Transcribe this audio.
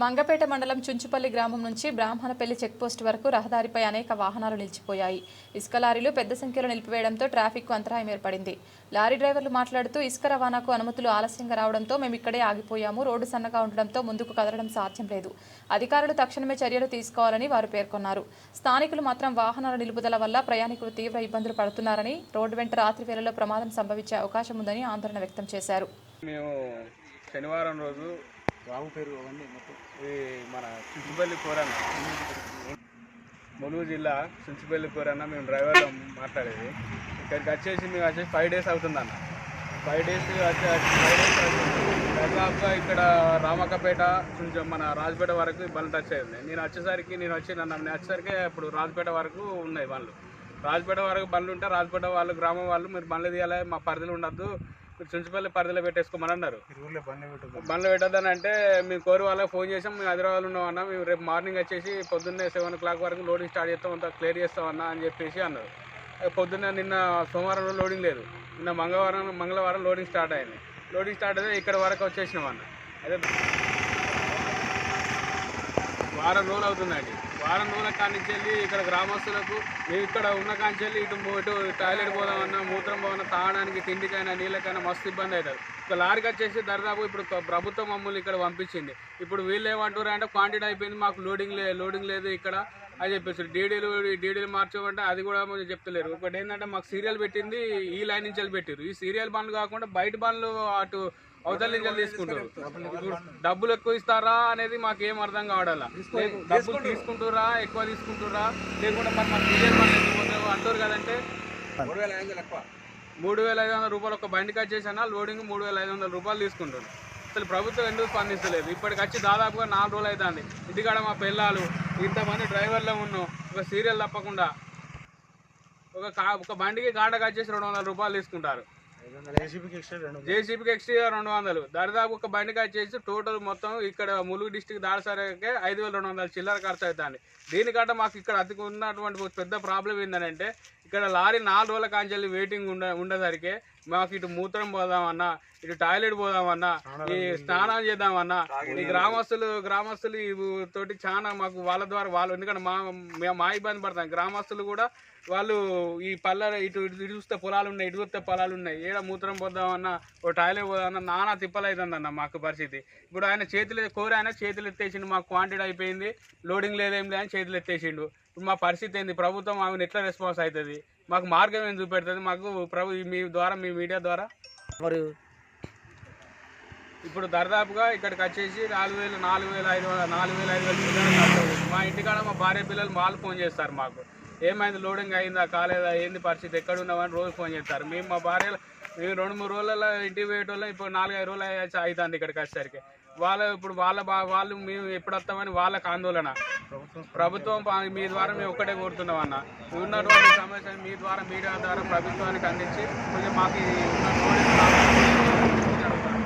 మంగపేట మండలం చుంచుపల్లి గ్రామం నుంచి బ్రాహ్మణపల్లి చెక్పోస్ట్ వరకు రహదారిపై అనేక వాహనాలు నిలిచిపోయాయి. ఇసుక లారీలు పెద్ద సంఖ్యలో నిలిపివేయడంతో ట్రాఫిక్కు అంతరాయం ఏర్పడింది. లారీ డ్రైవర్లు మాట్లాడుతూ ఇసుక రవాణాకు అనుమతులు ఆలస్యంగా రావడంతో మేము ఇక్కడే ఆగిపోయాము. రోడ్డు సన్నగా ఉండడంతో ముందుకు కదలడం సాధ్యం లేదు. అధికారులు తక్షణమే చర్యలు తీసుకోవాలని వారు పేర్కొన్నారు. స్థానికులు మాత్రం వాహనాల నిలుపుదల వల్ల ప్రయాణికులు తీవ్ర ఇబ్బందులు పడుతున్నారని రోడ్డు వెంట రాత్రి వేళలో ప్రమాదం సంభవించే అవకాశం ఉందని ఆందోళన వ్యక్తం చేశారు. మేము శనివారం రోజు బాబు పేరు అవన్నీ మొత్తం. ఈ మన చుంచుపల్లి కూరన్న ములుగు జిల్లా చుంచుపల్లి కూరన్న మేము డ్రైవర్లో మాట్లాడేది. ఇక్కడికి వచ్చేసి మేము వచ్చేసి ఫైవ్ డేస్ అవుతుందన్న. ఫైవ్ డేస్ వచ్చే ఫైవ్ డేస్ దాదాపుగా ఇక్కడ రామక్కపేట కొంచెం మన రాజపేట వరకు ఈ బండ్లు టచ్ అయింది నేను వచ్చేసరికి నేను వచ్చి నన్ను వచ్చేసరికి ఇప్పుడు రాజపేట వరకు ఉన్నాయి బండ్లు. రాజపేట వరకు బండ్లు ఉంటే రాజపేట వాళ్ళు గ్రామం వాళ్ళు మీరు బండ్లు తీయాలి మా పరిధిలో ఉండద్దు. చుంచుపల్లి పరిధిలో పెట్టేసుకోమని అన్నారు బండ్లు పెట్టొద్దని. అంటే మేము కోరి వాళ్ళకి ఫోన్ చేసాం మేము హైదరాబాద్లో ఉన్నామన్నా మేము రేపు మార్నింగ్ వచ్చేసి పొద్దున్నే సెవెన్ ఓ క్లాక్ వరకు లోడింగ్ స్టార్ట్ చేస్తాం అంతా క్లియర్ చేస్తామన్నా అని చెప్పేసి అన్నారు. పొద్దున్న నిన్న సోమవారం లోడింగ్ లేదు. నిన్న మంగళవారం మంగళవారం లోడింగ్ స్టార్ట్ అయింది. లోడింగ్ స్టార్ట్ అయితే ఇక్కడ వరకు వచ్చేసినాం అన్న అదే వారం రోజులు అవుతుందండి వారం రోజుల కానించి వెళ్ళి ఇక్కడ గ్రామస్తులకు మేము ఇక్కడ ఉన్న కాంచి వెళ్ళి ఇటు ఇటు టాయిలెట్ పోదామన్నా మూత్రం పోదన్నా తాగడానికి తిండికైనా నీళ్ళకైనా మస్తు ఇబ్బంది అవుతుంది ఒక లారీకి వచ్చేసి దరిదాపు ఇప్పుడు ప్రభుత్వం మమ్మల్ని ఇక్కడ పంపించింది. ఇప్పుడు వీళ్ళు ఏమంటారు అంటే క్వాంటిటీ అయిపోయింది మాకు లోడింగ్ లే లోడింగ్ లేదు ఇక్కడ అని చెప్పేసి. డీడీలు డీడీలు మార్చమంటే అది కూడా కొంచెం చెప్తలేరు. ఒకటి ఏంటంటే మాకు సీరియల్ పెట్టింది ఈ లైన్ నుంచి వెళ్ళి పెట్టారు ఈ సీరియల్ బండ్లు కాకుండా బయట బండ్లు అటు అవతల నుంచి తీసుకుంటారు. డబ్బులు ఎక్కువ ఇస్తారా అనేది మాకు ఏం అర్థం కావడాల. డబ్బులు తీసుకుంటురా ఎక్కువ తీసుకుంటురా లేకుంటే మరి మాకు అంటారు కదంటే మూడు వేల ఐదు వందల రూపాయలు ఒక బండికి వచ్చేసినా లోడింగ్ మూడు వేల ఐదు వందల రూపాయలు తీసుకుంటారు అసలు ప్రభుత్వం ఎందుకు స్పందిస్తలేదు? ఇప్పటికి వచ్చి దాదాపుగా నాలుగు రోజులు అవుతుంది ఇంటికాడ మా పిల్లలు ఇంతమంది డ్రైవర్లు ఉన్నాం. ఒక సీరియల్ తప్పకుండా ఒక కా ఒక బండికి కాటకు వచ్చేసి రెండు వందల రూపాయలు తీసుకుంటారు. రెండు వందలు. జేసీబీకి ఎక్స్ట్రా రెండు వందలు. దరిదాపు ఒక బండికి వచ్చేసి టోటల్ మొత్తం ఇక్కడ ములుగు డిస్టిక్ దాడిసరికే ఐదు వేల రెండు వందల చిల్లర ఖర్చు అవుతుంది. దీనికంటే మాకు ఇక్కడ అతికి ఉన్నటువంటి పెద్ద ప్రాబ్లం ఏంటంటే ఇక్కడ లారీ నాలుగు రోజుల కాంచెల్లి వెయిటింగ్ ఉండ ఉండేసరికి మాకు ఇటు మూత్రం పోదామన్నా ఇటు టాయిలెట్ పోదామన్నా ఈ స్నానం చేద్దామన్నా ఈ గ్రామస్తులు గ్రామస్తులు ఈ తోటి చాలా మాకు వాళ్ళ ద్వారా వాళ్ళు ఎందుకంటే మా మేము మా ఇబ్బంది పడతాం. గ్రామస్తులు కూడా వాళ్ళు ఈ పల్లె ఇటు ఇటు చూస్తే పొలాలు ఉన్నాయి ఇటు చూస్తే పొలాలు ఉన్నాయి. ఏడ మూత్రం పోదామన్నా ఓ టాయిలెట్ పోదామన్నా నానా తిప్పలైతుందన్న మాకు పరిస్థితి. ఇప్పుడు ఆయన చేతులు కోరి ఆయన చేతులు ఎత్తేసిండు మాకు క్వాంటిటీ అయిపోయింది లోడింగ్ లేదేం లేదని చేతులు ఎత్తేసిండు. ఇప్పుడు మా పరిస్థితి ఏంది? ప్రభుత్వం ఆమెను ఎట్లా రెస్పాన్స్ అవుతుంది మాకు మార్గం ఏం చూపెడుతుంది? మాకు ప్రభు మీ ద్వారా మీ మీడియా ద్వారా? మరి ఇప్పుడు దరిదాపుగా ఇక్కడికి వచ్చేసి నాలుగు వేలు నాలుగు వేల ఐదు వందల నాలుగు వేల ఐదు వేల. మా ఇంటికాడ మా భార్య పిల్లలు వాళ్ళు ఫోన్ చేస్తారు మాకు. ఏమైంది? లోడింగ్ అయిందా? కాలేదా? ఏంది పరిస్థితి? ఎక్కడ ఉన్నామని రోజు ఫోన్ చేస్తారు. మేము మా భార్య మేము రెండు మూడు రోజులలో ఇంటికి పోయేటోళ్ళం. ఇప్పుడు నాలుగైదు రోజులు అవుతుంది ఇక్కడికి వచ్చేసరికి. వాళ్ళ ఇప్పుడు వాళ్ళ వాళ్ళు మేము ఎప్పుడు వస్తామని వాళ్ళకు ఆందోళన. ప్రభుత్వం ప్రభుత్వం మీ ద్వారా మేము ఒక్కటే కోరుతున్నాం అన్న. ఉన్నటువంటి సమస్యను మీ ద్వారా మీడియా ద్వారా ప్రభుత్వానికి అందించి కొంచెం మాకు